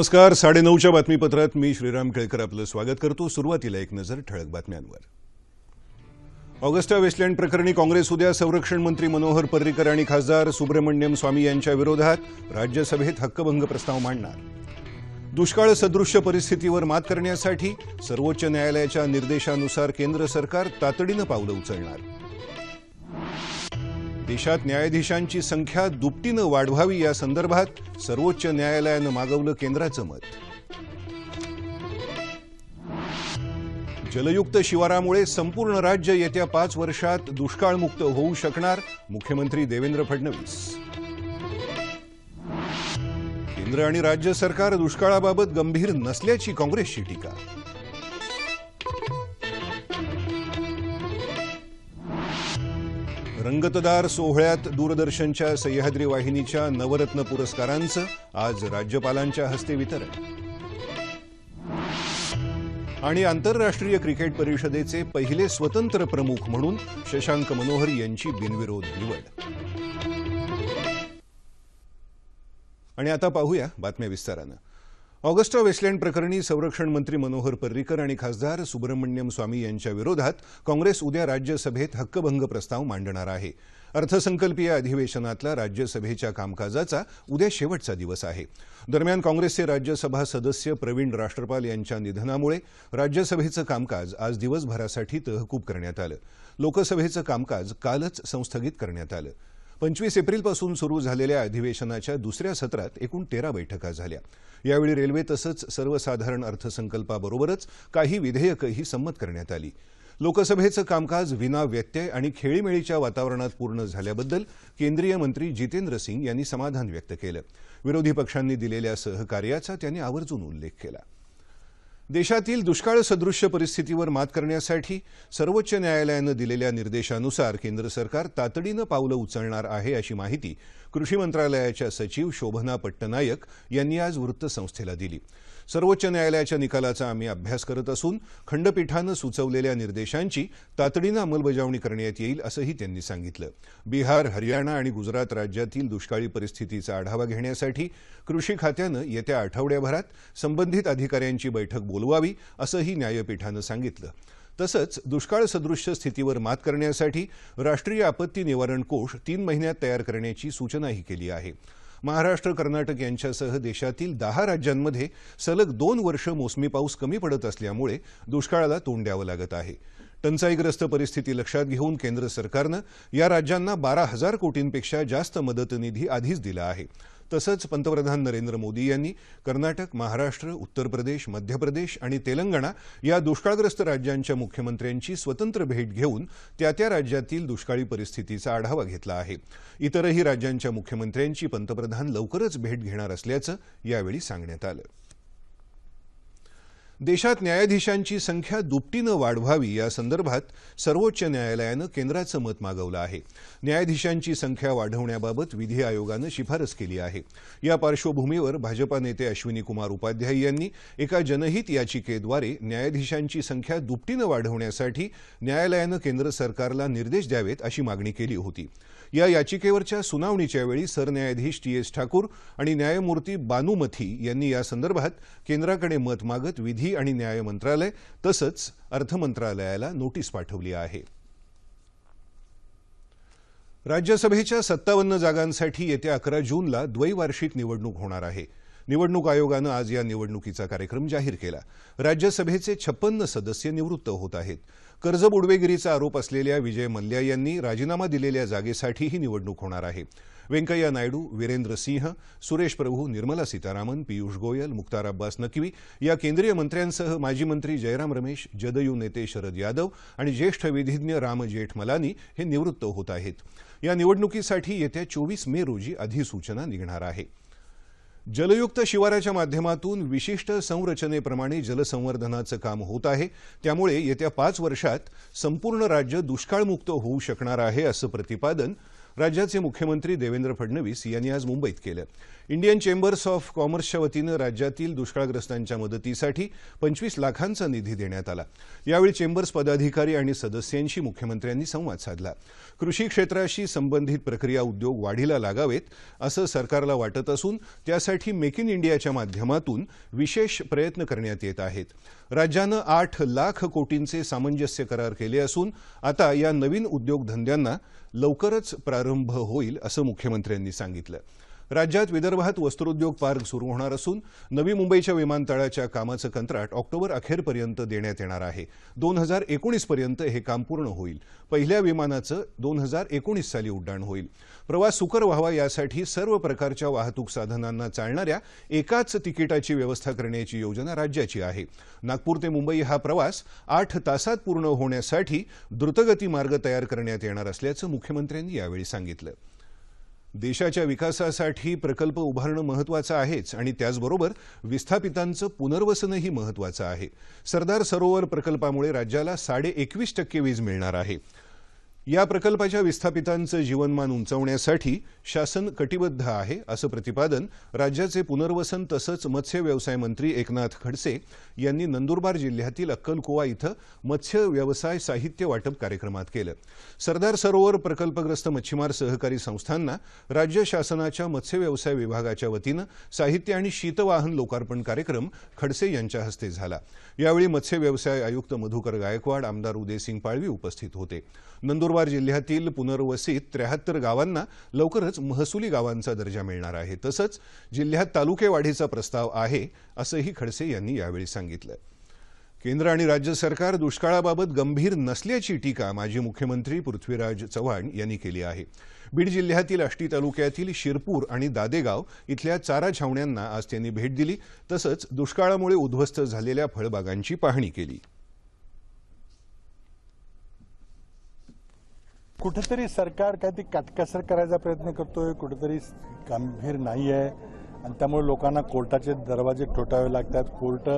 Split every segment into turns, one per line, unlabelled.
नमस्कार साडेनऊच्या बातमीपत्रात मी श्रीराम केळकर आपलं स्वागत करतो सुरुवातीला एक नजर ठळक बातम्यांवर ऑगस्टा वेस्टलँड प्रकरणी काँग्रेस उद्या संरक्षण मंत्री मनोहर पर्रिकर आणि खासदार सुब्रमण्यम स्वामी यांच्या विरोधात राज्यसभेत हक्कभंग प्रस्ताव मांडणार दुष्काळ सदृश्य परिस्थितीवर मात करण्यासाठी सर्वोच्च न्यायालयाच्या निर्देशानुसार केंद्र सरकार तातडीनं पावलं उचलणार देशात न्यायाधीशांची संख्या दुपटीनं वाढवावी या संदर्भात सर्वोच्च न्यायालयानं मागवलं केंद्राचं मत जलयुक्त शिवारामुळे संपूर्ण राज्य येत्या पाच वर्षात दुष्काळमुक्त होऊ शकणार मुख्यमंत्री देवेंद्र फडणवीस केंद्र आणि राज्य सरकार दुष्काळाबाबत गंभीर नसल्याची काँग्रेसची टीका रंगतदार सोहळ्यात दूरदर्शनच्या सह्याद्री वाहिनीच्या नवरत्न पुरस्कारांचं आज राज्यपालांच्या हस्ते वितरण आणि आंतरराष्ट्रीय क्रिकेट परिषदेचे पहिले स्वतंत्र प्रमुख म्हणून शशांक मनोहर यांची बिनविरोध निवड आणि आता पाहूया बातम्या विस्तारानं ऑगस्टा वेस्टलँड प्रकरणी संरक्षण मंत्री मनोहर पर्रीकर आणि खासदार सुब्रमण्यम स्वामी यांच्या विरोधात काँग्रेस उद्या राज्यसभेत हक्कभंग प्रस्ताव मांडणार आहे अर्थसंकल्पीय अधिवेशनातला राज्यसभेच्या कामकाजाचा उद्या शेवटचा दिवस आहे दरम्यान काँग्रेसचे राज्यसभा सदस्य प्रवीण राष्ट्रपाल यांच्या निधनामुळे राज्यसभेचं कामकाज आज दिवसभरासाठी तहकूब करण्यात आलं लोकसभेचं कामकाज कालच संस्थगित करण्यात आलं पंचवीस एप्रिलपासून सुरू झालेल्या अधिवेशनाच्या दुसऱ्या सत्रात एकूण तेरा बैठका झाल्या यावेळी रेल्वे तसंच सर्वसाधारण अर्थसंकल्पाबरोबरच काही विधेयकही संमत करण्यात आली लोकसभेचं कामकाज विना व्यत्यय आणि खेळीमेळीच्या वातावरणात पूर्ण झाल्याबद्दल केंद्रीय मंत्री जितेंद्र सिंग यांनी समाधान व्यक्त केलं विरोधी पक्षांनी दिलेल्या सहकार्याचा त्यांनी आवर्जून उल्लेख केला देशातील दुष्काळ सदृश्य परिस्थितीवर मात करण्यासाठी सर्वोच्च न्यायालयानं दिलेल्या निर्देशानुसार केंद्र सरकार तातडीनं पावलं उचलणार आहे अशी माहिती कृषी मंत्रालयाच्या सचिव शोभना पट्टनायक यांनी आज वृत्तसंस्थेला दिली सर्वोच्च न्यायालयाच्या निकालाचा आम्ही अभ्यास करत असून खंडपीठानं सुचवलेल्या निर्देशांची तातडीनं अंमलबजावणी करण्यात येईल असंही त्यांनी सांगितलं बिहार हरियाणा आणि गुजरात राज्यातील दुष्काळी परिस्थितीचा आढावा घेण्यासाठी कृषी खात्यानं येत्या आठवड्याभरात संबंधित अधिकाऱ्यांची बैठक बोलवावी असंही न्यायपीठानं सांगितलं तसंच दुष्काळ सदृश्य स्थितीवर मात करण्यासाठी राष्ट्रीय आपत्ती निवारण कोष तीन महिन्यात तयार करण्याची सूचनाही केली आहे महाराष्ट्र कर्नाटक यांच्यासह देशातील दहा राज्यांमध्ये सलग दोन वर्ष मोसमी पाऊस कमी पडत असल्यामुळे दुष्काळाला तोंड द्यावं लागत आहे टंचाईग्रस्त परिस्थिती लक्षात घेऊन केंद्र सरकारनं या राज्यांना बारा हजार कोटींपेक्षा जास्त मदत निधी आधीच दिला आहे तसंच पंतप्रधान नरेंद्र मोदी यांनी कर्नाटक महाराष्ट्र उत्तर प्रदेश मध्य प्रदेश आणि तेलंगणा या दुष्काळग्रस्त राज्यांच्या मुख्यमंत्र्यांची स्वतंत्र भेट घेऊन त्या त्या राज्यातील दुष्काळी परिस्थितीचा आढावा घेतला आहे इतरही राज्यांच्या मुख्यमंत्र्यांची पंतप्रधान लवकरच भेट घेणार असल्याचं यावेळी सांगण्यात आलं देशात न्यायाधीशांची संख्या दुपटीनं वाढवावी या संदर्भात सर्वोच्च न्यायालयानं केंद्राचं मत मागवलं आहे न्यायाधीशांची संख्या वाढवण्याबाबत विधी आयोगानं शिफारस केली आहे या पार्श्वभूमीवर भाजपा नेते अश्विनी कुमार उपाध्याय यांनी एका जनहित याचिकेद्वारे न्यायाधीशांची संख्या दुपटीनं वाढवण्यासाठी न्यायालयानं केंद्र सरकारला निर्देश द्यावेत अशी मागणी केली होती या याचिकेवरच्या सुनावणीच्या वेळी सरन्यायाधीश टी एस ठाकूर आणि न्यायमूर्ती बानुमथी यांनी यासंदर्भात केंद्राकडे मत मागत विधी आणि न्याय मंत्रालय तसंच अर्थमंत्रालयाला नोटीस पाठवली आहे राज्यसभेच्या सत्तावन्न जागांसाठी येत्या अकरा जूनला द्वैवार्षिक निवडणूक होणार आहे निवडणूक आयोगानं आज या निवडणुकीचा कार्यक्रम जाहीर केला राज्यसभेचे छप्पन्न सदस्य निवृत्त होत आहेत कर्ज बुडवेगिरीचा आरोप असलेल्या विजय मल्ल्या यांनी राजीनामा दिलेल्या जागेसाठी ही निवडणूक होणार आहे व्यंकय्या नायडू वीरेंद्र सिंह सुरेश प्रभू निर्मला सीतारामन पियुष गोयल मुख्तार अब्बास नक्वी या केंद्रीय मंत्र्यांसह माजी मंत्री जयराम रमेश जदयू नेते शरद यादव आणि ज्येष्ठ विधिज्ञ राम जेठमलानी हे निवृत्त होत आहेत या निवडणुकीसाठी येत्या चोवीस मे रोजी अधिसूचना निघणार आहे जलयुक्त शिवाराच्या माध्यमातून विशिष्ट संरचनेप्रमाणे जलसंवर्धनाचं काम होत आहे त्यामुळे येत्या पाच वर्षात संपूर्ण राज्य दुष्काळमुक्त होऊ शकणार आहे असं प्रतिपादन राज्याचे मुख्यमंत्री देवेंद्र फडणवीस यांनी आज मुंबईत केलं इंडियन चेंबर्स ऑफ कॉमर्सच्या वतीनं राज्यातील दुष्काळग्रस्तांच्या मदतीसाठी पंचवीस लाखांचा निधी देण्यात आला यावेळी चेंबर्स पदाधिकारी आणि सदस्यांशी मुख्यमंत्र्यांनी संवाद साधला कृषी क्षेत्राशी संबंधित प्रक्रिया उद्योग वाढीला लागावेत असं सरकारला वाटत असून त्यासाठी मेक इन इंडियाच्या माध्यमातून विशेष प्रयत्न करण्यात येत आहेत राज्यानं आठ लाख कोटींचे सामंजस्य करार केले असून आता या नवीन उद्योगधंद्यांना लवकरच प्रारंभ होईल असं मुख्यमंत्र्यांनी सांगितलं राज्यात विदर्भात वस्त्रोद्योग पार्क सुरू होणार असून नवी मुंबईच्या विमानतळाच्या कामाचं कंत्राट ऑक्टोबर अखेरपर्यंत देण्यात येणार आहे दोन हजार एकोणीसपर्यंत हे काम पूर्ण होईल पहिल्या विमानाचं दोन हजार एकोणीस साली उड्डाण होईल प्रवास सुकर व्हावा यासाठी सर्व प्रकारच्या वाहतूक साधनांना चालणाऱ्या एकाच तिकिटाची व्यवस्था करण्याची योजना राज्याची आहे नागपूर ते मुंबई हा प्रवास आठ तासात पूर्ण होण्यासाठी द्रुतगती मार्ग तयार करण्यात येणार असल्याचं मुख्यमंत्र्यांनी यावेळी सांगितलं देशाच्या विकासासाठी प्रकल्प उभारणं महत्वाचं आहेच आणि त्याचबरोबर विस्थापितांचं पुनर्वसनही महत्वाचं आहे सरदार सरोवर प्रकल्पामुळे राज्याला साडे एकवीस टक्के वीज मिळणार आहे या प्रकल्पाच्या विस्थापितांचं जीवनमान उंचावण्यासाठी शासन कटिबद्ध आहे असं प्रतिपादन राज्याचे पुनर्वसन तसंच मत्स्य व्यवसाय मंत्री एकनाथ खडसे यांनी नंदुरबार जिल्ह्यातील अक्कलकोवा इथं मत्स्य व्यवसाय साहित्य वाटप कार्यक्रमात केलं सरदार सरोवर प्रकल्पग्रस्त मच्छीमार सहकारी संस्थांना राज्य शासनाच्या मत्स्य व्यवसाय विभागाच्या वतीनं साहित्य आणि शीतवाहन लोकार्पण कार्यक्रम खडसे यांच्या हस्ते झाला यावेळी मत्स्य व्यवसाय आयुक्त मधुकर गायकवाड आमदार उदयसिंग पाळवी उपस्थित होते नंदुरबार जिल्ह्यातील पुनर्वसित त्र्याहत्तर गावांना लवकरच महसुली गावांचा दर्जा मिळणार आहे तसंच जिल्ह्यात तालुकेवाढीचा प्रस्ताव आहे असंही खडसे यांनी यावेळी सांगितलं केंद्र आणि राज्य सरकार दुष्काळाबाबत गंभीर नसल्याची टीका माजी मुख्यमंत्री पृथ्वीराज चव्हाण यांनी केली आहे बीड जिल्ह्यातील आष्टी तालुक्यातील शिरपूर आणि दादेगाव इथल्या चारा छावण्यांना आज त्यांनी भेट दिली तसंच दुष्काळामुळे उद्ध्वस्त झालेल्या फळबागांची पाहणी केली
कुठेतरी सरकार काहीतरी काटकसर करायचा प्रयत्न करतोय कुठेतरी गंभीर नाही आहे आणि त्यामुळे लोकांना कोर्टाचे दरवाजे ठोठावे लागतात कोर्ट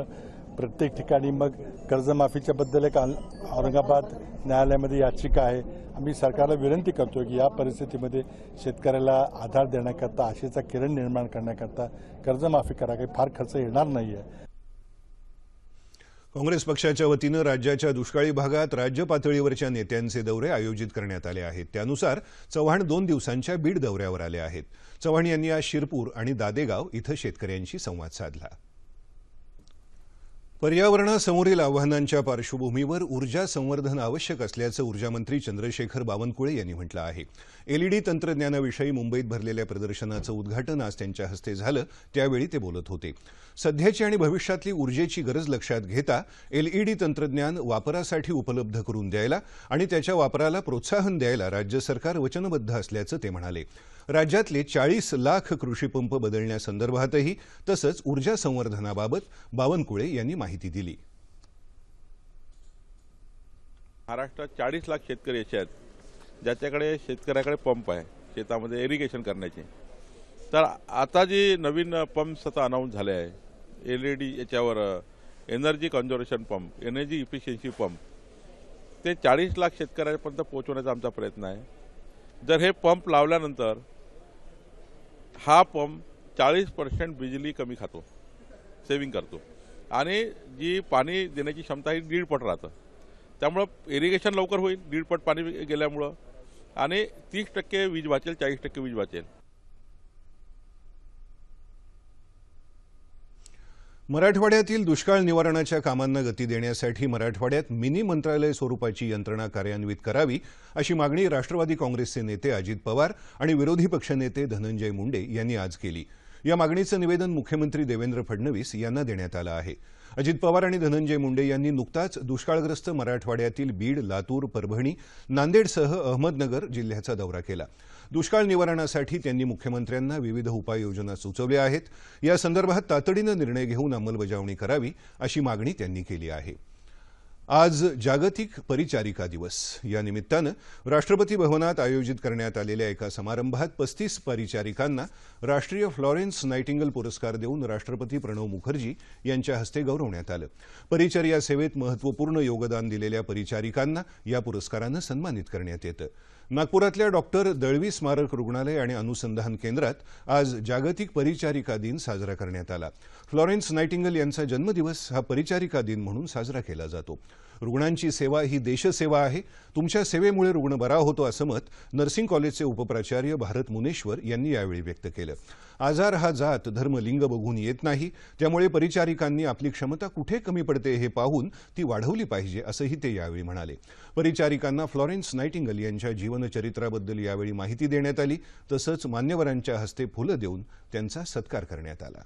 प्रत्येक ठिकाणी मग कर्जमाफीच्या बद्दल एक औरंगाबाद न्यायालयामध्ये याचिका आहे आम्ही सरकारला विनंती करतो की या परिस्थितीमध्ये शेतकऱ्याला आधार देण्याकरता आशेचा किरण निर्माण करण्याकरता कर्जमाफी करा काही फार खर्च येणार नाही आहे
काँग्रेस पक्षाच्या वतीनं राज्याच्या दुष्काळी भागात राज्य पातळीवरच्या नेत्यांचे दौरे आयोजित करण्यात आले आहेत त्यानुसार चव्हाण दोन दिवसांच्या बीड दौऱ्यावर आले आहेत चव्हाण यांनी आज शिरपूर आणि दादेगाव इथं शेतकऱ्यांशी संवाद साधला पर्यावरणासमोरील आव्हानांच्या पार्श्वभूमीवर ऊर्जा संवर्धन आवश्यक असल्याचं ऊर्जामंत्री चंद्रशेखर बावनकुळे यांनी म्हटलं आहे एलईडी तंत्रज्ञानाविषयी मुंबईत भरलेल्या प्रदर्शनाचं उद्घाटन आज त्यांच्या हस्ते झालं त्यावेळी ते बोलत होते सध्याची आणि भविष्यातली ऊर्जेची गरज लक्षात घेता एलईडी तंत्रज्ञान वापरासाठी उपलब्ध करून द्यायला आणि त्याच्या वापराला प्रोत्साहन द्यायला राज्य सरकार वचनबद्ध असल्याचं ते म्हणाले राज्यातले चाळीस लाख कृषीपंप बदलण्यासंदर्भातही तसंच ऊर्जा संवर्धनाबाबत बावनकुळे यांनी माहिती दिली
महाराष्ट्रात चाळीस लाख शेतकरी असे आहेत ज्याच्याकडे शेतकऱ्याकडे पंप आहे शेतामध्ये इरिगेशन करण्याचे तर आता जे नवीन पंप्स आता अनाऊन्स झाले आहे एल ई डी याच्यावर energy conservation pump energy efficiency pump ते चाळीस लाख शेतकऱ्यांपर्यंत पोहोचवण्याचा आमचा प्रयत्न आहे जर हे पंप लावल्यानंतर हा पंप चाळीस पर्सेंट बिजली कमी खातो सेविंग करतो आणि जी पाणी देण्याची क्षमता ही पट राहतं त्यामुळं इरिगेशन लवकर होईल दीडपट पाणी गेल्यामुळं आणि तीस टक्के वीज वाचेल चाळीस टक्के वीज वाचेल
मराठवाड्यातील दुष्काळ निवारणाच्या कामांना गती देण्यासाठी मराठवाड्यात मिनी मंत्रालय स्वरूपाची यंत्रणा कार्यान्वित करावी अशी मागणी राष्ट्रवादी काँग्रेसचे नेते अजित पवार आणि विरोधी पक्षनेते धनंजय मुंडे यांनी आज केली या मागणीचं निवेदन मुख्यमंत्री देवेंद्र फडणवीस यांना देण्यात आलं आहे अजित पवार आणि धनंजय मुंडे यांनी नुकताच दुष्काळग्रस्त मराठवाड्यातील बीड लातूर परभणी नांदेडसह अहमदनगर जिल्ह्याचा दौरा केला दुष्काळ निवारणासाठी त्यांनी मुख्यमंत्र्यांना विविध उपाययोजना सुचवल्या आहेत या संदर्भात तातडीनं निर्णय घेऊन अंमलबजावणी करावी अशी मागणी त्यांनी केली आहे आज जागतिक परिचारिका दिवस या निमित्तानं राष्ट्रपती भवनात आयोजित करण्यात आलेल्या एका समारंभात पस्तीस परिचारिकांना राष्ट्रीय फ्लॉरेन्स नायटिंगल पुरस्कार देऊन राष्ट्रपती प्रणव मुखर्जी यांच्या हस्ते गौरवण्यात आलं परिचर्या सेवेत महत्वपूर्ण योगदान दिलेल्या परिचारिकांना या पुरस्कारानं सन्मानित करण्यात येतं नागपुरातल्या डॉक्टर दळवी स्मारक रुग्णालय आणि अनुसंधान केंद्रात आज जागतिक परिचारिका दिन साजरा करण्यात आला फ्लॉरेन्स नायटिंगल यांचा जन्मदिवस हा परिचारिका दिन म्हणून साजरा केला जातो रुग्णांची सेवा ही देशसेवा आहे तुमच्या सेवेमुळे रुग्ण बरा होतो असं मत नर्सिंग कॉलेजचे उपप्राचार्य भारत मुनेश्वर यांनी यावेळी व्यक्त केलं आजार हा जात धर्म लिंग बघून येत नाही त्यामुळे परिचारिकांनी आपली क्षमता कुठे कमी पडते हे पाहून ती वाढवली पाहिजे असंही ते यावेळी म्हणाले परिचारिकांना फ्लॉरेन्स नायटिंगल यांच्या जीवनचरित्राबद्दल यावेळी माहिती देण्यात आली तसंच मान्यवरांच्या हस्ते फुलं देऊन त्यांचा सत्कार करण्यात आला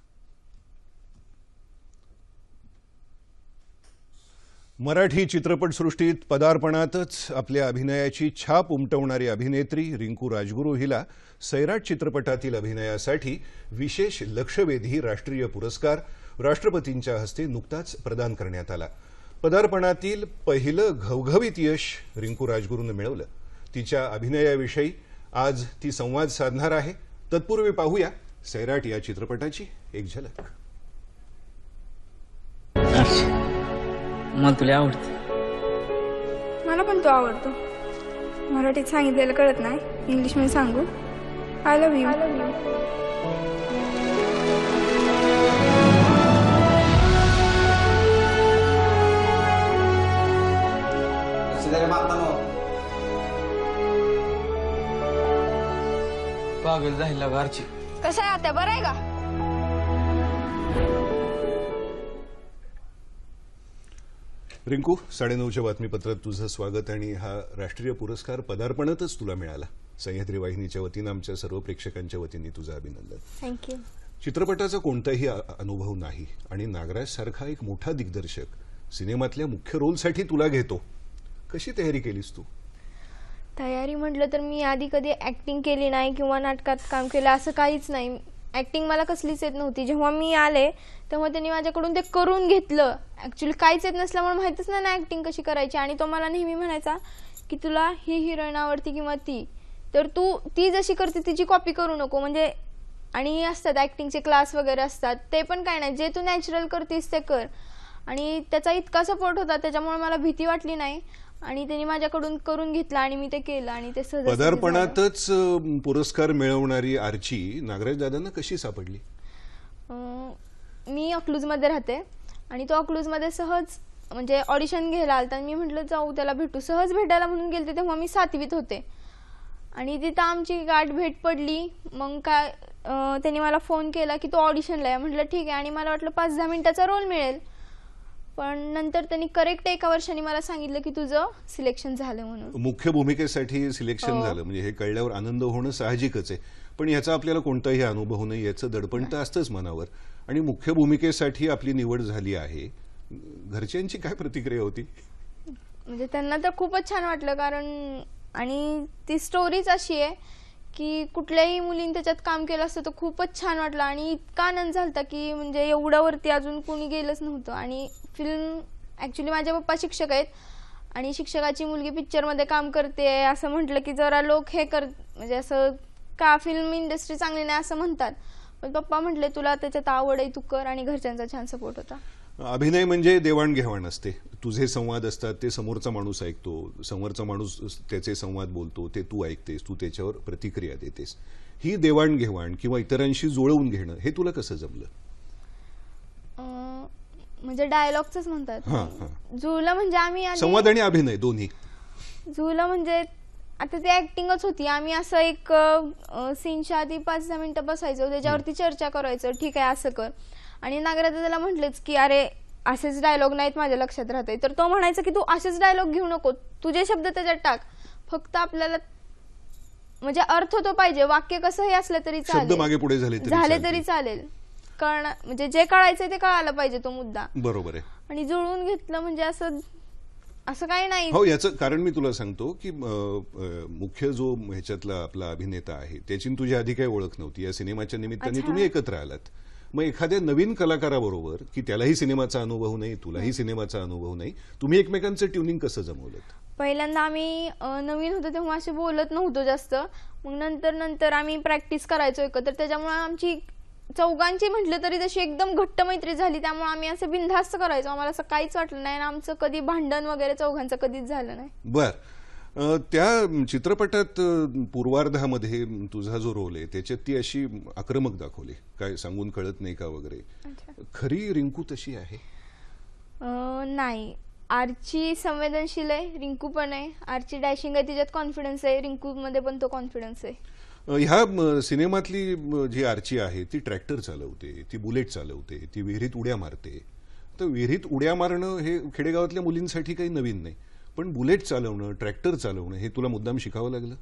मराठी चित्रपटसृष्टीत पदार्पणातच आपल्या अभिनयाची छाप उमटवणारी अभिनेत्री रिंकू राजगुरू हिला सैराट चित्रपटातील अभिनयासाठी विशेष लक्षवेधी राष्ट्रीय पुरस्कार राष्ट्रपतींच्या हस्ते नुकताच प्रदान करण्यात आला पदार्पणातील पहिलं घवघवीत यश रिंकू राजगुरूनं मिळवलं तिच्या अभिनयाविषयी आज ती संवाद साधणार आहे तत्पूर्वी पाहूया सैराट या चित्रपटाची एक झलक
मला तुला आवडते मला पण तो आवडतो मराठीत सांगितलेलं कळत नाही इंग्लिश मध्ये सांगू आय लव्ह यू आय
पागल राहिला घरची
कसं आहे आता बरं आहे का
रिंकू साडेनऊच्या बातमीपत्रात तुझं स्वागत आणि हा राष्ट्रीय पुरस्कार पदार्पणातच तुला मिळाला सह्याद्री वाहिनीच्या वतीनं आमच्या सर्व प्रेक्षकांच्या वतीने तुझं अभिनंदन थँक्यू चित्रपटाचा कोणताही अनुभव नाही आणि नागराज सारखा एक मोठा दिग्दर्शक सिनेमातल्या मुख्य रोलसाठी तुला घेतो कशी तयारी केलीस तू
तयारी म्हटलं तर मी आधी कधी ऍक्टिंग केली नाही किंवा नाटकात काम केलं असं काहीच नाही ॲक्टिंग मला कसलीच येत नव्हती जेव्हा मी आले तेव्हा त्यांनी माझ्याकडून ते करून घेतलं ॲक्च्युली काहीच येत नसल्यामुळे माहीतच नाही ना ॲक्टिंग कशी करायची आणि तो मला नेहमी म्हणायचा की तुला ही हिरोईन आवडती किंवा ती तर तू ती जशी करते तिची कॉपी करू नको म्हणजे आणि असतात ॲक्टिंगचे क्लास वगैरे असतात ते पण काय नाही जे तू नॅचरल करतीस ते कर आणि त्याचा इतका सपोर्ट होता त्याच्यामुळे मला भीती वाटली नाही आणि त्यांनी माझ्याकडून करून घेतला आणि मी ते केलं आणि ते सहज
पदार्पणातच पुरस्कार मिळवणारी आरची नागराज दादांना कशी सापडली
मी अकलूजमध्ये राहते आणि तो अकलूजमध्ये सहज म्हणजे ऑडिशन घ्यायला आलता मी म्हटलं जाऊ त्याला भेटू सहज भेटायला म्हणून गेले तेव्हा मी सातवीत होते आणि तिथं आमची गाठ भेट पडली मग काय त्यांनी मला फोन केला की तो ऑडिशनला आहे म्हटलं ठीक आहे आणि मला वाटलं पाच दहा मिनिटाचा रोल मिळेल पण नंतर त्यांनी करेक्ट एका वर्षाने मला सांगितलं की तुझं सिलेक्शन झालं म्हणून
मुख्य भूमिकेसाठी सिलेक्शन हो. झालं म्हणजे हे कळल्यावर आनंद होणं साहजिकच आहे पण याचा आपल्याला कोणताही अनुभव नाही याचं दडपण तर असतंच मनावर आणि मुख्य भूमिकेसाठी आपली निवड झाली आहे घरच्यांची काय प्रतिक्रिया होती
म्हणजे त्यांना तर खूपच छान वाटलं कारण आणि ती स्टोरीच अशी आहे की कुठल्याही मुलीने त्याच्यात काम केलं असतं तर खूपच छान वाटलं आणि इतका आनंद झाला की म्हणजे एवढ्यावरती अजून कोणी गेलंच नव्हतं आणि फिल्म ॲक्च्युली माझ्या पप्पा शिक्षक आहेत आणि शिक्षकाची मुलगी पिक्चरमध्ये काम करते असं म्हटलं की जरा लोक हे कर म्हणजे असं का फिल्म इंडस्ट्री चांगली नाही असं म्हणतात पण पप्पा म्हटले तुला त्याच्यात आवड आहे तू कर आणि घरच्यांचा छान सपोर्ट होता
अभिनय म्हणजे देवाणघेवाण असते तुझे संवाद असतात ते समोरचा माणूस ऐकतो समोरचा माणूस त्याचे संवाद बोलतो ते तू ऐकतेस तू त्याच्यावर प्रतिक्रिया देतेस ही देवाणघेवाण किंवा इतरांशी जुळवून घेणं हे तुला कसं जमलं
म्हणजे डायलॉग म्हणतात
जुळलं म्हणजे आम्ही आधी- संवाद आणि अभिनय दोन्ही
म्हणजे आता ते ऍक्टिंगच होती आम्ही असं एक सीनच्या आधी पाच दहा मिनिटं बसायचो त्याच्यावरती चर्चा करायचो ठीक आहे असं कर आणि नागराजा त्याला म्हटलंच की अरे असेच डायलॉग नाहीत माझ्या लक्षात राहते तर तो म्हणायचा की तू असेच डायलॉग घेऊ नको तुझे शब्द त्याच्यात टाक फक्त आपल्याला म्हणजे अर्थ तो पाहिजे वाक्य कसंही असलं तरी
मागे चालेल पुढे
झाले तरी चालेल म्हणजे जे कळायचं ते कळायला पाहिजे तो मुद्दा बरोबर आहे आणि जुळवून घेतलं म्हणजे असं असं काही नाही
हो याचं कारण मी तुला सांगतो की मुख्य जो ह्याच्यातला आपला अभिनेता आहे त्याची तुझी आधी काही ओळख नव्हती या सिनेमाच्या निमित्ताने तुम्ही एकत्र आलात मग एखाद्या नवीन कलाकाराबरोबर की त्यालाही सिनेमाचा अनुभव नाही तुलाही सिनेमाचा अनुभव नाही तुम्ही एकमेकांचं ट्युनिंग कसं जमवलं
पहिल्यांदा आम्ही नवीन होतो तेव्हा असे बोलत नव्हतो जास्त मग नंतर नंतर आम्ही प्रॅक्टिस करायचो एकत्र त्याच्यामुळे आमची चौघांची म्हटलं तरी तशी एकदम घट्ट मैत्री झाली त्यामुळे आम्ही असं बिनधास्त करायचो आम्हाला असं काहीच वाटलं नाही आणि आमचं कधी भांडण वगैरे चौघांचं कधीच झालं नाही
बर त्या चित्रपटात पूर्वार्धामध्ये तुझा जो रोल आहे त्याच्यात ती अशी आक्रमक दाखवली काय सांगून कळत नाही का वगैरे खरी रिंकू तशी आहे
नाही आरची संवेदनशील आहे रिंकू पण आहे आरची डॅशिंग आहे तिच्यात कॉन्फिडन्स आहे रिंकू मध्ये पण तो कॉन्फिडन्स आहे
ह्या सिनेमातली जी आरची आहे ती ट्रॅक्टर चालवते ती बुलेट चालवते ती विहिरीत उड्या मारते तर विहिरीत उड्या मारणं हे खेडेगावातल्या मुलींसाठी काही नवीन नाही पण बुलेट चालवणं ट्रॅक्टर चालवणं हे तुला मुद्दाम शिकावं लागलं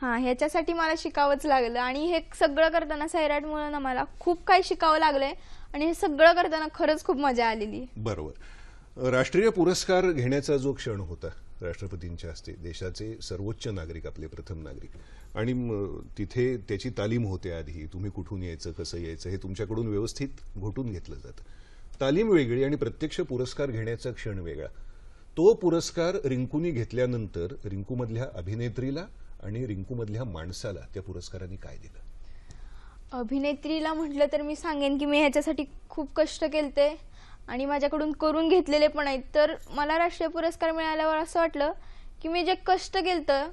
हां ह्याच्यासाठी मला शिकावंच लागलं आणि हे सगळं करताना सैराट मुलं मला खूप काही शिकावं लागलंय आणि हे सगळं करताना खरंच खूप मजा आलेली
बरोबर राष्ट्रीय पुरस्कार घेण्याचा जो क्षण होता राष्ट्रपतींच्या असते देशाचे सर्वोच्च नागरिक आपले प्रथम नागरिक आणि तिथे त्याची तालीम होते आधी तुम्ही कुठून यायचं कसं यायचं हे तुमच्याकडून व्यवस्थित घोटून घेतलं जातं तालीम वेगळी आणि प्रत्यक्ष पुरस्कार घेण्याचा क्षण वेगळा तो पुरस्कार रिंकूनी घेतल्यानंतर रिंकूमधल्या अभिनेत्रीला आणि रिंकूमधल्या माणसाला त्या पुरस्काराने काय दिलं
अभिनेत्रीला म्हटलं तर मी सांगेन की मी ह्याच्यासाठी खूप कष्ट केलते आणि माझ्याकडून करून घेतलेले पण आहेत तर मला राष्ट्रीय पुरस्कार मिळाल्यावर असं वाटलं की मी जे कष्ट केलं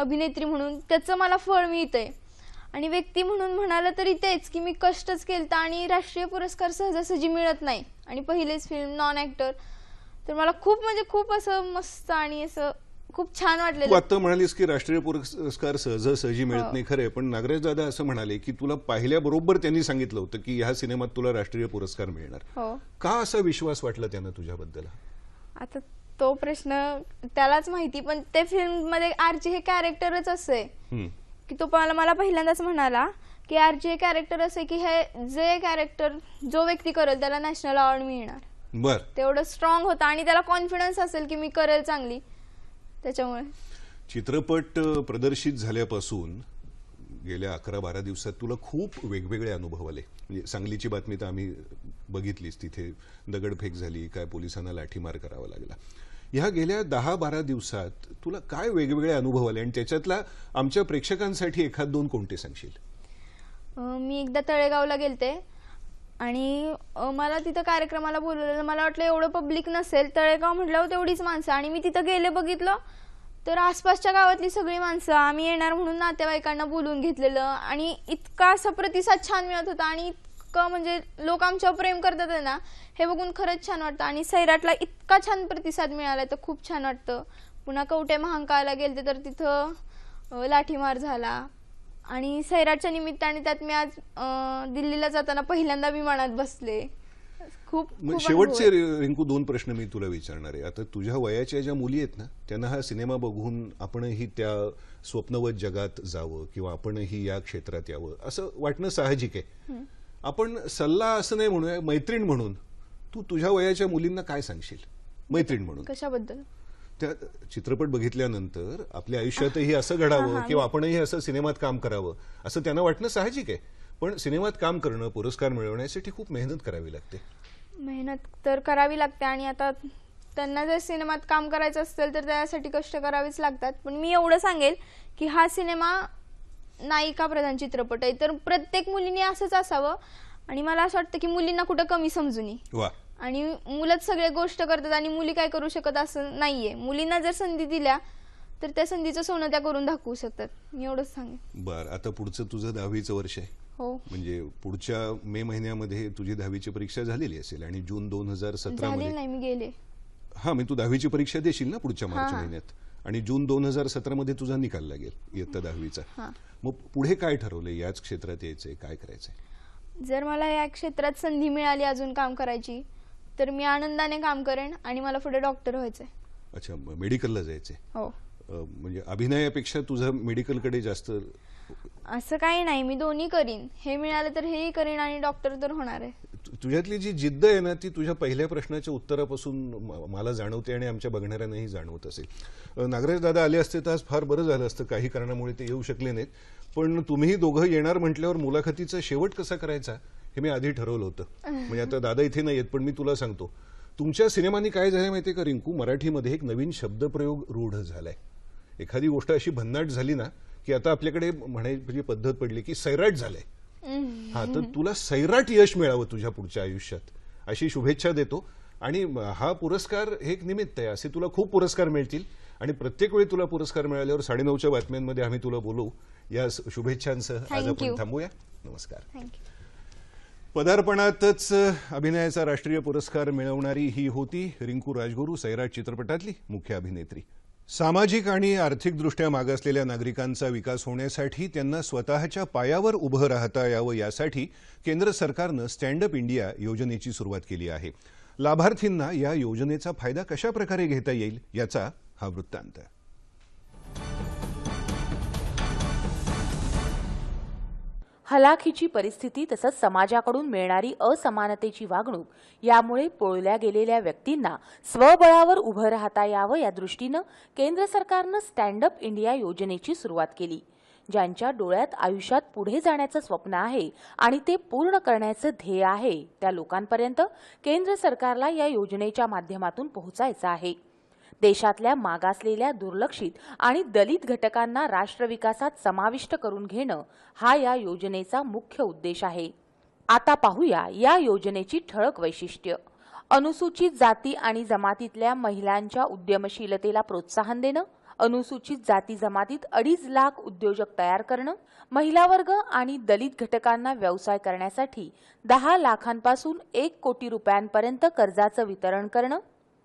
अभिनेत्री म्हणून त्याचं मला फळ आहे आणि व्यक्ती म्हणून म्हणालं तरी तेच की मी कष्टच केलं आणि राष्ट्रीय पुरस्कार सहजासहजी मिळत नाही आणि पहिलेच फिल्म नॉन ॲक्टर तर मला खूप म्हणजे खूप असं मस्त आणि असं खूप छान वाटले
तू आता म्हणालीस की राष्ट्रीय पुरस्कार सहजासहजी मिळत हो. नाही खरे पण नागराज दादा असं म्हणाले की तुला पाहिल्याबरोबर त्यांनी सांगितलं होतं की ह्या सिनेमात तुला राष्ट्रीय पुरस्कार मिळणार हो. का असा विश्वास वाटला त्यांना तुझ्याबद्दल
आता तो प्रश्न त्यालाच माहिती पण ते फिल्म मध्ये आरजी हे कॅरेक्टरच असे की तो मला पहिल्यांदाच म्हणाला की आरजी हे कॅरेक्टर असे की हे जे कॅरेक्टर जो व्यक्ती करेल त्याला नॅशनल अवॉर्ड मिळणार
बर तेवढं स्ट्रॉंग होतं आणि त्याला कॉन्फिडन्स असेल की मी करेल चांगली त्याच्यामुळे चित्रपट प्रदर्शित झाल्यापासून गेल्या अकरा बारा दिवसात तुला खूप वेगवेगळे अनुभव आले म्हणजे सांगलीची बातमी तर आम्ही बघितलीच तिथे दगडफेक झाली काय पोलिसांना लाठीमार करावा लागला ह्या गेल्या दहा बारा दिवसात तुला काय वेगवेगळे अनुभव आले आणि त्याच्यातला आमच्या प्रेक्षकांसाठी एखाद दोन कोणते सांगशील मी एकदा तळेगावला गेलते आणि मला तिथं कार्यक्रमाला बोलवलेलं मला वाटलं एवढं पब्लिक नसेल तळेगाव म्हटल्यावर तेवढीच माणसं आणि मी तिथं गेले बघितलं तर आसपासच्या गावातली सगळी माणसं आम्ही येणार म्हणून नातेवाईकांना बोलून घेतलेलं आणि इतका असा प्रतिसाद छान मिळत होता आणि इतकं म्हणजे लोक आमच्यावर प्रेम करतात ना हे बघून खरंच छान वाटतं आणि सैराटला इतका छान प्रतिसाद मिळाला तर खूप छान वाटतं पुन्हा कवटे महांकाला गेलते तर तिथं लाठीमार झाला आणि सैराटच्या निमित्ताने त्यात मी आज दिल्लीला जाताना पहिल्यांदा विमानात बसले खूप शेवटचे रिंकू दोन प्रश्न मी तुला विचारणार आहे आता तुझ्या वयाच्या ज्या मुली आहेत ना त्यांना हा सिनेमा बघून आपणही त्या स्वप्नवत जगात जावं किंवा आपणही या क्षेत्रात यावं असं वाटणं साहजिक आहे आपण सल्ला असं नाही म्हणूया मैत्रीण म्हणून तू तुझ्या वयाच्या मुलींना काय सांगशील मैत्रीण म्हणून कशाबद्दल त्या चित्रपट बघितल्यानंतर आपल्या आयुष्यातही असं घडावं किंवा आपणही असं सिनेमात काम करावं असं त्यांना वाटणं साहजिक आहे पण सिनेमात काम करणं पुरस्कार मिळवण्यासाठी खूप मेहनत करावी लागते मेहनत तर करावी लागते आणि आता त्यांना जर सिनेमात काम करायचं असेल तर त्यासाठी कष्ट करावेच लागतात पण मी एवढं सांगेल की हा सिनेमा नायिका प्रधान चित्रपट आहे तर प्रत्येक मुलीने असंच असावं आणि मला असं वाटतं की मुलींना कुठं कमी समजून आणि मुलंच सगळ्या गोष्ट करतात आणि मुली काय करू शकत असं नाहीये मुलींना जर संधी दिल्या तर त्या संधीचं सोनं त्या करून दाखवू शकतात मी एवढंच सांगेन बर आता पुढचं तुझं दहावीचं वर्ष आहे हो म्हणजे पुढच्या मे महिन्यामध्ये तुझी दहावीची परीक्षा झालेली असेल आणि जून दोन हजार सतरा नाही मी गेले हा मी तू दहावीची परीक्षा देशील ना पुढच्या मार्च महिन्यात आणि जून दोन हजार सतरा मध्ये तुझा निकाल लागेल इयत्ता दहावीचा मग पुढे काय ठरवलंय याच क्षेत्रात यायचंय काय करायचंय जर मला या क्षेत्रात संधी मिळाली अजून काम करायची तर मी आनंदाने काम करेन आणि मला पुढे डॉक्टर व्हायचंय अच्छा मेडिकलला जायचंय हो म्हणजे अभिनयापेक्षा मेडिकल मेडिकलकडे जास्त असं काही नाही मी दोन्ही करीन हे मिळालं तर हेही करीन आणि डॉक्टर तर होणार आहे तुझ्यातली जी जिद्द आहे ना ती तुझ्या पहिल्या प्रश्नाच्या उत्तरापासून मला जाणवते आणि आमच्या बघणाऱ्यांनाही जाणवत असेल नागराज दादा आले असते तर आज फार बरं झालं असतं काही कारणामुळे ते येऊ शकले नाहीत पण तुम्ही दोघं येणार म्हटल्यावर मुलाखतीचा शेवट कसा करायचा हे मी आधी ठरवलं होतं म्हणजे आता दादा इथे नाही पण मी तुला सांगतो तुमच्या सिनेमांनी काय झालं माहितीये का रिंकू मराठीमध्ये एक नवीन शब्दप्रयोग रूढ झालाय एखादी गोष्ट अशी भन्नाट झाली ना की आता आपल्याकडे म्हणायची म्हणजे पद्धत पडली की सैराट झालंय हा तर तुला सैराट यश मिळावं तुझ्या पुढच्या आयुष्यात अशी शुभेच्छा देतो आणि हा पुरस्कार हे एक निमित्त आहे असे तुला खूप पुरस्कार मिळतील आणि प्रत्येक वेळी तुला पुरस्कार मिळाल्यावर साडेनऊच्या बातम्यांमध्ये आम्ही तुला बोलू या शुभेच्छांसह आज आपण थांबूया नमस्कार पदार्पणातच अभिनयाचा राष्ट्रीय पुरस्कार मिळवणारी ही होती रिंकू राजगुरू सैराज चित्रपटातली मुख्य अभिनेत्री सामाजिक आणि आर्थिकदृष्ट्या मागासलेल्या नागरिकांचा विकास होण्यासाठी त्यांना स्वतःच्या पायावर उभं राहता यावं यासाठी केंद्र सरकारनं स्टँड अप इंडिया योजनेची सुरुवात केली आहे लाभार्थींना या योजनेचा फायदा कशा प्रकारे घेता येईल याचा हा वृत्तांत हलाखीची परिस्थिती तसंच समाजाकडून मिळणारी असमानतेची वागणूक यामुळे पोळल्या गेलेल्या व्यक्तींना स्वबळावर उभं राहता यावं या दृष्टीनं केंद्र सरकारनं स्टँड अप इंडिया योजनेची सुरुवात केली ज्यांच्या डोळ्यात आयुष्यात पुढे जाण्याचं स्वप्न आहे आणि ते पूर्ण करण्याचं ध्येय आहे त्या लोकांपर्यंत केंद्र सरकारला या योजनेच्या माध्यमातून पोहोचायचं आहे देशातल्या मागासलेल्या दुर्लक्षित आणि दलित घटकांना राष्ट्रविकासात समाविष्ट करून घेणं हा या योजनेचा मुख्य उद्देश आहे आता पाहूया या योजनेची ठळक वैशिष्ट्य अनुसूचित जाती आणि जमातीतल्या महिलांच्या उद्यमशीलतेला प्रोत्साहन देणं अनुसूचित जाती जमातीत अडीच लाख उद्योजक तयार करणं महिला वर्ग आणि दलित घटकांना व्यवसाय करण्यासाठी दहा लाखांपासून एक कोटी रुपयांपर्यंत कर्जाचं वितरण करणं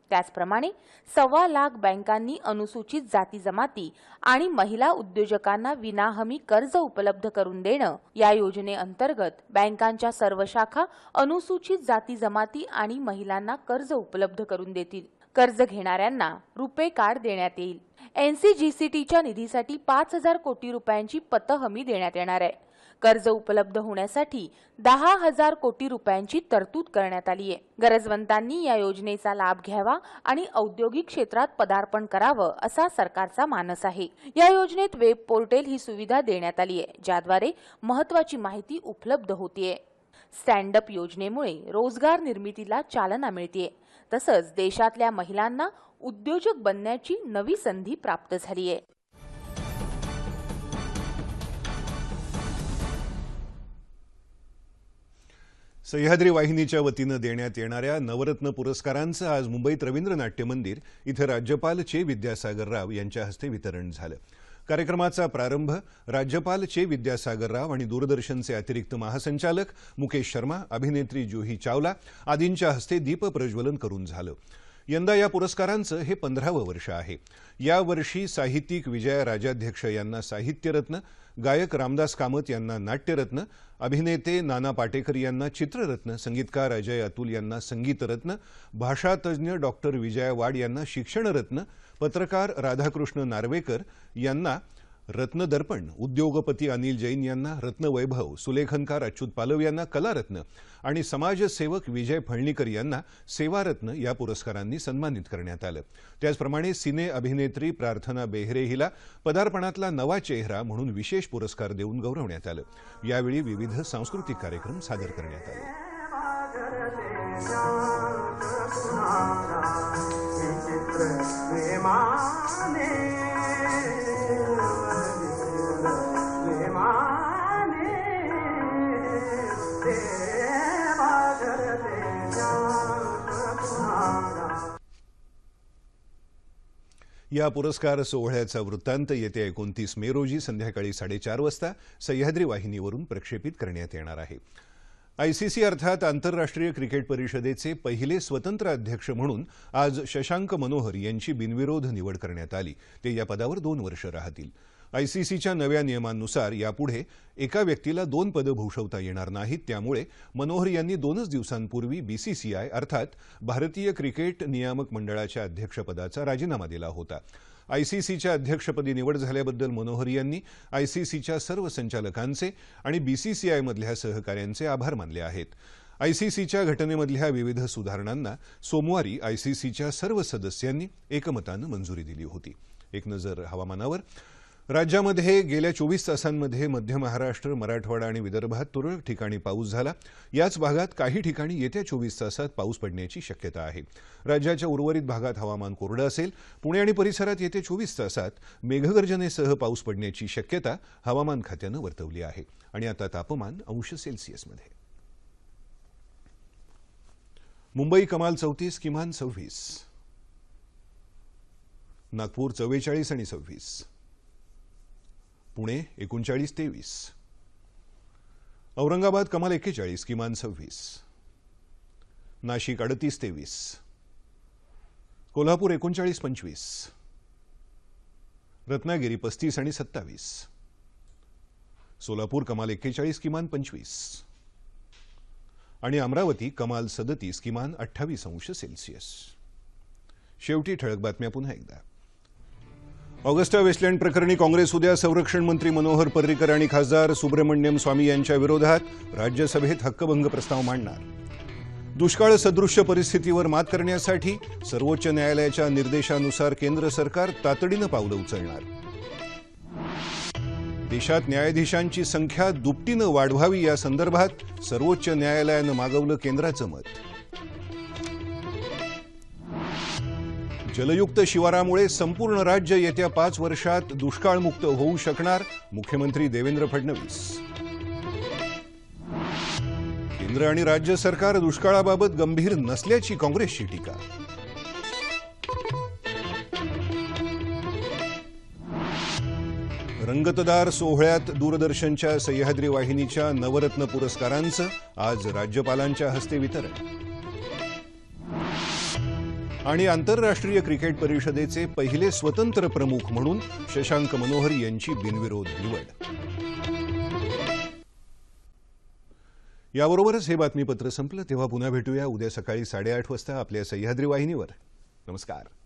त्याचप्रमाणे सव्वा लाख बँकांनी अनुसूचित जाती जमाती आणि महिला उद्योजकांना विनाहमी कर्ज उपलब्ध करून देणं या योजनेअंतर्गत बँकांच्या सर्व शाखा अनुसूचित जाती जमाती आणि महिलांना कर्ज उपलब्ध करून देतील कर्ज घेणाऱ्यांना रुपे कार्ड देण्यात येईल एनसीजीसीटीच्या निधीसाठी पाच हजार कोटी रुपयांची पत हमी देण्यात येणार आहे कर्ज उपलब्ध होण्यासाठी दहा हजार कोटी रुपयांची तरतूद करण्यात आली आहे गरजवंतांनी या योजनेचा लाभ घ्यावा आणि औद्योगिक क्षेत्रात पदार्पण करावं असा सरकारचा मानस आहे या योजनेत वेब पोर्टेल ही सुविधा देण्यात आली आहे ज्याद्वारे महत्वाची माहिती उपलब्ध होतीये स्टँडअप योजनेमुळे रोजगार निर्मितीला चालना मिळते तसंच देशातल्या महिलांना उद्योजक बनण्याची नवी संधी प्राप्त झाली आहे सह्याद्री वाहिनीच्या वतीनं देण्यात येणाऱ्या नवरत्न पुरस्कारांचं आज मुंबईत रवींद्र नाट्य मंदिर इथं राज्यपाल चे विद्यासागर राव यांच्या हस्ते वितरण झालं कार्यक्रमाचा प्रारंभ राज्यपाल चे विद्यासागर राव आणि दूरदर्शनचे अतिरिक्त महासंचालक मुकेश शर्मा अभिनेत्री जुही चावला आदींच्या हस्ते दीपप्रज्वलन करून झालं यंदा या पुरस्कारांचं हे पंधरावं वर्ष आहे यावर्षी साहित्यिक विजया राजाध्यक्ष यांना साहित्यरत्न गायक रामदास कामत यांना नाट्यरत्न अभिनेते नाना पाटेकर यांना चित्ररत्न संगीतकार अजय अतुल यांना संगीतरत्न भाषातज्ञ डॉक्टर विजया वाड यांना शिक्षणरत्न पत्रकार राधाकृष्ण नार्वेकर यांना रत्नदर्पण उद्योगपती अनिल जैन यांना रत्नवैभव सुलेखनकार अच्युत पालव यांना कलारत्न आणि समाजसेवक विजय फळणीकर यांना सेवारत्न या पुरस्कारांनी सन्मानित करण्यात आलं त्याचप्रमाणे सिने अभिनेत्री प्रार्थना बेहरे हिला पदार्पणातला नवा चेहरा म्हणून विशेष पुरस्कार देऊन गौरवण्यात आलं यावेळी विविध सांस्कृतिक कार्यक्रम सादर करण्यात आले या पुरस्कार सोहळ्याचा वृत्तांत येत्या एकोणतीस मे रोजी संध्याकाळी साडेचार वाजता सह्याद्री वाहिनीवरून प्रक्षेपित करण्यात येणार आहे आयसीसी अर्थात आंतरराष्ट्रीय क्रिकेट परिषदेचे पहिले स्वतंत्र अध्यक्ष म्हणून आज शशांक मनोहर यांची बिनविरोध निवड करण्यात आली ते या पदावर दोन वर्ष राहतील आयसीसीच्या नव्या नियमांनुसार यापुढे एका व्यक्तीला दोन पदं भूषवता येणार नाहीत त्यामुळे मनोहर यांनी दोनच दिवसांपूर्वी बीसीसीआय अर्थात भारतीय क्रिकेट नियामक मंडळाच्या अध्यक्षपदाचा राजीनामा दिला होता आयसीसीच्या अध्यक्षपदी निवड झाल्याबद्दल मनोहर यांनी आयसीसीच्या सर्व संचालकांचे आणि बीसीसीआयमधल्या सहकाऱ्यांचे आभार मानले आहेत आयसीसीच्या घटनेमधल्या विविध सुधारणांना सोमवारी आयसीसीच्या सर्व सदस्यांनी एकमतानं मंजुरी दिली होती एक नजर हवामानावर राज्यामध्ये गेल्या चोवीस तासांमध्ये मध्य महाराष्ट्र मराठवाडा आणि विदर्भात तुरळक ठिकाणी पाऊस झाला याच भागात काही ठिकाणी येत्या चोवीस तासात पाऊस पडण्याची शक्यता आहे राज्याच्या उर्वरित भागात हवामान कोरडं असेल पुणे आणि परिसरात येत्या चोवीस तासात मेघगर्जनेसह पाऊस पडण्याची शक्यता हवामान खात्यानं वर्तवली आहे आणि आता तापमान अंश सेल्सिअसमध्ये मुंबई कमाल चौतीस किमान सव्वीस नागपूर चव्वेचाळीस आणि सव्वीस पुणे एकोणचाळीस तेवीस औरंगाबाद कमाल एक्केचाळीस किमान सव्वीस नाशिक अडतीस तेवीस कोल्हापूर एकोणचाळीस पंचवीस रत्नागिरी पस्तीस आणि सत्तावीस सोलापूर कमाल एक्केचाळीस किमान पंचवीस आणि अमरावती कमाल सदतीस किमान अठ्ठावीस अंश सेल्सिअस शेवटी ठळक बातम्या पुन्हा एकदा ऑगस्टा वेस्टलँड प्रकरणी काँग्रेस उद्या संरक्षण मंत्री मनोहर पर्रिकर आणि खासदार सुब्रमण्यम स्वामी यांच्या विरोधात राज्यसभेत हक्कभंग प्रस्ताव मांडणार दुष्काळ सदृश्य परिस्थितीवर मात करण्यासाठी सर्वोच्च न्यायालयाच्या निर्देशानुसार केंद्र सरकार तातडीनं पावलं उचलणार देशात न्यायाधीशांची संख्या दुपटीनं वाढवावी या संदर्भात सर्वोच्च न्यायालयानं मागवलं केंद्राचं मत जलयुक्त शिवारामुळे संपूर्ण राज्य येत्या पाच वर्षात दुष्काळमुक्त होऊ शकणार मुख्यमंत्री देवेंद्र फडणवीस केंद्र आणि राज्य सरकार दुष्काळाबाबत गंभीर नसल्याची काँग्रेसची टीका रंगतदार सोहळ्यात दूरदर्शनच्या सह्याद्री वाहिनीच्या नवरत्न पुरस्कारांचं आज राज्यपालांच्या हस्ते वितरण आणि आंतरराष्ट्रीय क्रिकेट परिषदेचे पहिले स्वतंत्र प्रमुख म्हणून शशांक मनोहर यांची बिनविरोध निवड याबरोबरच हे बातमीपत्र संपलं तेव्हा पुन्हा भेटूया उद्या सकाळी साडेआठ वाजता आपल्या सह्याद्री वाहिनीवर नमस्कार